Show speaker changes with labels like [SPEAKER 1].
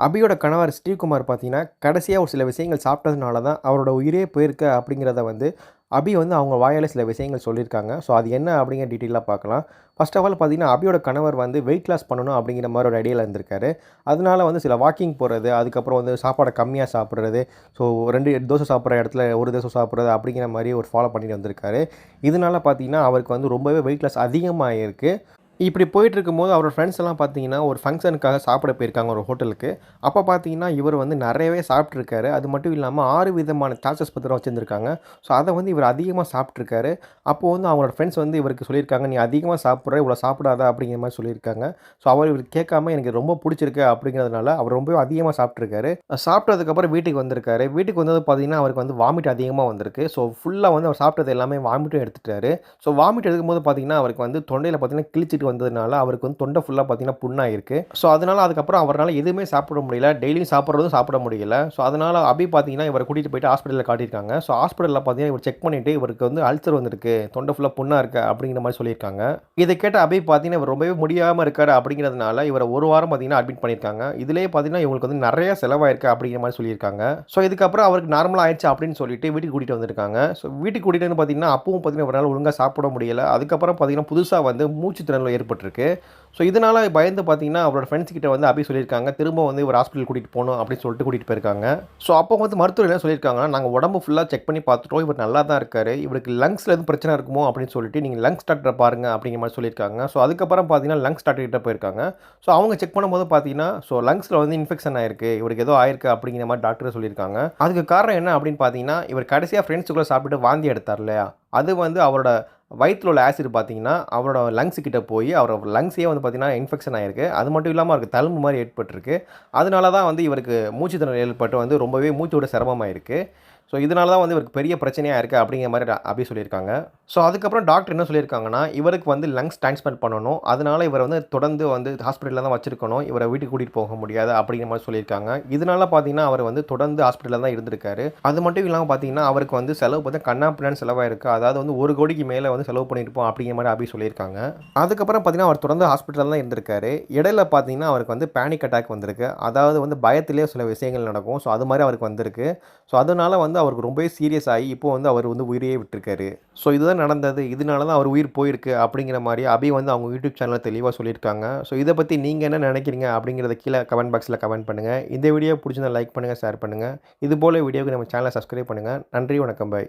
[SPEAKER 1] அபியோட கணவர் ஸ்ரீகுமார் பார்த்தீங்கன்னா, கடைசியாக ஒரு சில விஷயங்கள் சாப்பிட்டதுனால தான் அவரோட உயிரே போயிருக்க அப்படிங்கிறத வந்து அபி வந்து அவங்க வாயால சில விஷயங்கள் சொல்லியிருக்காங்க. ஸோ அது என்ன அப்படிங்கிற டீட்டெயிலாக பார்க்கலாம். ஃபர்ஸ்ட் ஆஃப் ஆல் பார்த்தீங்கன்னா, அபியோட கணவர் வந்து வெயிட் லாஸ் பண்ணணும் அப்படிங்கிற மாதிரி ஒரு ஐடியாவில் இருந்திருக்காரு. அதனால வந்து சில வாக்கிங் போகிறது அதுக்கப்புறம் வந்து சாப்பாடை கம்மியாக சாப்பிட்றது ஸோ ரெண்டு தோசை சாப்பிட்ற இடத்துல ஒரு தோசை சாப்பிட்றது அப்படிங்கிற மாதிரி ஒரு ஃபாலோ பண்ணிட்டு வந்திருக்காரு. இதனால பார்த்தீங்கன்னா, அவருக்கு வந்து ரொம்பவே வெயிட் லாஸ் அதிகமாக இருக்குது இப்படி போயிட்டு இருக்கும்போது அவரோட ஃப்ரெண்ட்ஸ் எல்லாம் பார்த்தீங்கன்னா, ஒரு ஃபங்க்ஷனுக்காக சாப்பிட போயிருக்காங்க ஒரு ஹோட்டலுக்கு. அப்போ பார்த்தீங்கன்னா, இவர் வந்து நிறையவே சாப்பிட்ருக்காரு அது மட்டும் இல்லாமல் ஆறு விதமான சாட்ஸஸ் பத்திரம் வச்சுருந்துருக்காங்க ஸோ அதை வந்து இவர் அதிகமாக சாப்பிட்ருக்காரு அப்போ வந்து அவரோட ஃப்ரெண்ட்ஸ் வந்து இவருக்கு சொல்லியிருக்காங்க, "நீ அதிகமாக சாப்பிட்ற இவ்வளோ சாப்பிடாத" அப்படிங்கிற மாதிரி சொல்லியிருக்காங்க. ஸோ அவர் இவர் கேட்காம எனக்கு ரொம்ப பிடிச்சிருக்கு அப்படிங்கிறதுனால அவர் ரொம்பவே அதிகமாக சாப்பிட்ருக்காரு சாப்பிட்டதுக்கப்புறம் வீட்டுக்கு வந்திருக்காரு. வீட்டுக்கு வந்தது பார்த்தீங்கன்னா, அவருக்கு வந்து வாமிட் அதிகமாக வந்திருக்கு. ஸோ ஃபுல்லாக வந்து அவர் சாப்பிட்டது எல்லாமே வாமிட்டும் எடுத்துட்டாரு. ஸோ வாமிட் எடுக்கும்போது பார்த்தீங்கன்னா, அவருக்கு வந்து தொண்டையில் பார்த்தீங்கன்னா கிழிச்சிட்டு வந்ததுனால அவருக்கு வந்து தொண்டை ஃபுல்லாக பார்த்தீங்கன்னா புண்ணாயிருக்கு. ஸோ அதனால அதுக்கப்புறம் அவரால் எதுவுமே சாப்பிட முடியல. டெய்லியும் சாப்பிட்றதும் சாப்பிட முடியல. ஸோ அதனால் அபி பார்த்தீங்கன்னா, இவரை கூட்டிட்டு போயிட்டு ஹாஸ்பிட்டலில் காட்டியிருக்காங்க. ஸோ ஹாஸ்பிட்டலில் பார்த்தீங்கன்னா, இவர் செக் பண்ணிவிட்டு இவருக்கு வந்து அல்சர் வந்திருக்கு. தொண்டை ஃபுல்லாக புண்ணாக இருக்கு அப்படிங்கிற மாதிரி சொல்லியிருக்காங்க. இதை கேட்ட அபி பார்த்தீங்கன்னா, இவர் ரொம்பவே முடியாமல் இருக்காரு அப்படிங்கிறதுனால இவரை ஒரு வாரம் பார்த்தீங்கன்னா அட்மிட் பண்ணியிருக்காங்க. இதுலேயே பார்த்தீங்கன்னா, இவங்களுக்கு வந்து நிறைய செலவாயிருக்கு அப்படிங்கிற மாதிரி சொல்லியிருக்காங்க. ஸோ இதுக்கப்புறம் அவருக்கு நார்மலாக ஆயிடுச்சு அப்படின்னு சொல்லிட்டு வீட்டுக்கு கூட்டிட்டு வந்திருக்காங்க. ஸோ வீட்டுக்கு கூட்டிகிட்டு வந்து பார்த்தீங்கன்னா, அப்பவும் பார்த்தீங்கன்னா, இவரால் ஒழுங்காக சாப்பிட முடியல. அதுக்கப்புறம் பார்த்தீங்கன்னா, புதுசாக வந்து மூச்சு திறனில் ஏற்பட்டிருக்கு. ஸோ இதனால் பயந்து பார்த்தீங்கன்னா, அவரோட ஃப்ரெண்ட்ஸ் கிட்ட வந்து அப்படி சொல்லியிருக்காங்க, திரும்ப வந்து ஒரு ஹாஸ்பிட்டல் கூட்டிகிட்டு போகணும் அப்படின்னு சொல்லிட்டு கூட்டிகிட்டு போயிருக்காங்க. ஸோ அப்போ வந்து மருத்துவர் என்ன சொல்லியிருக்காங்கன்னா, நாங்கள் உடம்பு ஃபுல்லாக செக் பண்ணி பார்த்துட்டோம். இவர் நல்லா தான் இருக்கார் இவருக்கு லங்ஸில் எதுவும் பிரச்சனை இருக்குமோ அப்படின்னு சொல்லிட்டு நீங்கள் லங்ஸ் டாக்டரை பாருங்க" அப்படிங்கிற மாதிரி சொல்லியிருக்காங்க. ஸோ அதுக்கப்புறம் பார்த்தீங்கன்னா, லங்ஸ் டாக்டர் கிட்ட போயிருக்காங்க. ஸோ அவங்க செக் பண்ணும்போது பார்த்தீங்கன்னா, ஸோ லங்ஸில் வந்து இன்ஃபெக்ஷன் ஆயிருக்கு. இவருக்கு ஏதோ ஆயிருக்கு அப்படிங்கிற மாதிரி டாக்டர் சொல்லியிருக்காங்க. அதுக்கு காரணம் என்ன அப்படின்னு பார்த்தீங்கன்னா, இவர் கடைசியாக ஃப்ரெண்ட்ஸுக்குள்ளே சாப்பிட்டு வாந்தி எடுத்தார் இல்லையா? அது வந்து அவரோட வயிற்றில் உள்ள ஆசிட் பார்த்தீங்கன்னா, அவரோட லங்ஸ் கிட்டே போய் அவரோட லங்ஸே வந்து பார்த்தீங்கன்னா, இன்ஃபெக்ஷன் ஆகிருக்கு அது மட்டும் இல்லாமல் அவருக்கு தழும்பு மாதிரி ஏற்பட்டிருக்கு. அதனால தான் வந்து இவருக்கு மூச்சு திணறல் ஏற்பட்டு வந்து ரொம்பவே மூச்சு விட சிரமமாயிருக்கு. ஸோ இதனால தான் வந்து இவருக்கு பெரிய பிரச்சனையாக இருக்குது அப்படிங்கிற மாதிரி அப்படியே சொல்லியிருக்காங்க. ஸோ அதுக்கப்புறம் டாக்டர் என்ன சொல்லியிருக்காங்கன்னா, இவருக்கு வந்து லங்ஸ் டிரான்ஸ்பிளான்ட் பண்ணணும். அதனால் இவரை வந்து தொடர்ந்து வந்து ஹாஸ்பிட்டலில் தான் வச்சிருக்கணும். இவரை வீட்டுக்கு கூட்டிகிட்டு போக முடியாது அப்படிங்கிற மாதிரி சொல்லியிருக்காங்க. இதனால பார்த்தீங்கன்னா, அவர் வந்து தொடர்ந்து ஹாஸ்பிட்டலில் தான் இருந்திருக்காரு. அது மட்டும் இல்லாமல் பார்த்தீங்கன்னா, அவருக்கு வந்து செலவு பார்த்தா கண்ணா கன்னாபின்னான்னு செலவாயிருக்கு. அதாவது வந்து ஒரு கோடிக்கு மேலே வந்து செலவு பண்ணியிருப்போம் அப்படிங்கிற மாதிரி அப்படி சொல்லியிருக்காங்க. அதுக்கப்புறம் பார்த்தீங்கன்னா, அவர் தொடர்ந்து ஹாஸ்பிட்டலில் தான் இருந்திருக்காரு. இடையில பார்த்தீங்கன்னா, அவருக்கு வந்து பேனிக் அட்டாக் வந்திருக்கு. அதாவது வந்து பயத்திலே சில விஷயங்கள் நடக்கும். ஸோ அது மாதிரி அவருக்கு வந்திருக்கு. ஸோ அதனால் வந்து அவருக்கு ரொம்பவே சீரியஸ் ஆகி இப்போ வந்து அவர் வந்து உயிரையே விட்டுருக்காரு. ஸோ இதுதான் நடந்தது. இதனால தான் அவர் உயிர் போயிருக்கு அப்படிங்கிற மாதிரி அபி வந்து அவங்க யூடியூப் சேனலில் தெளிவாக சொல்லியிருக்காங்க. ஸோ இதை பற்றி நீங்கள் என்ன நினைக்கிறீங்க அப்படிங்கிறத கீழே கமெண்ட் பாக்ஸில் கமெண்ட் பண்ணுங்க. இந்த வீடியோ புடிச்சிருந்தா லைக் பண்ணுங்கள் ஷேர் பண்ணுங்க. இது போல வீடியோவுக்கு நம்ம சேனலை சப்ஸ்கிரைப் பண்ணுங்கள் நன்றி, வணக்கம். பாய்.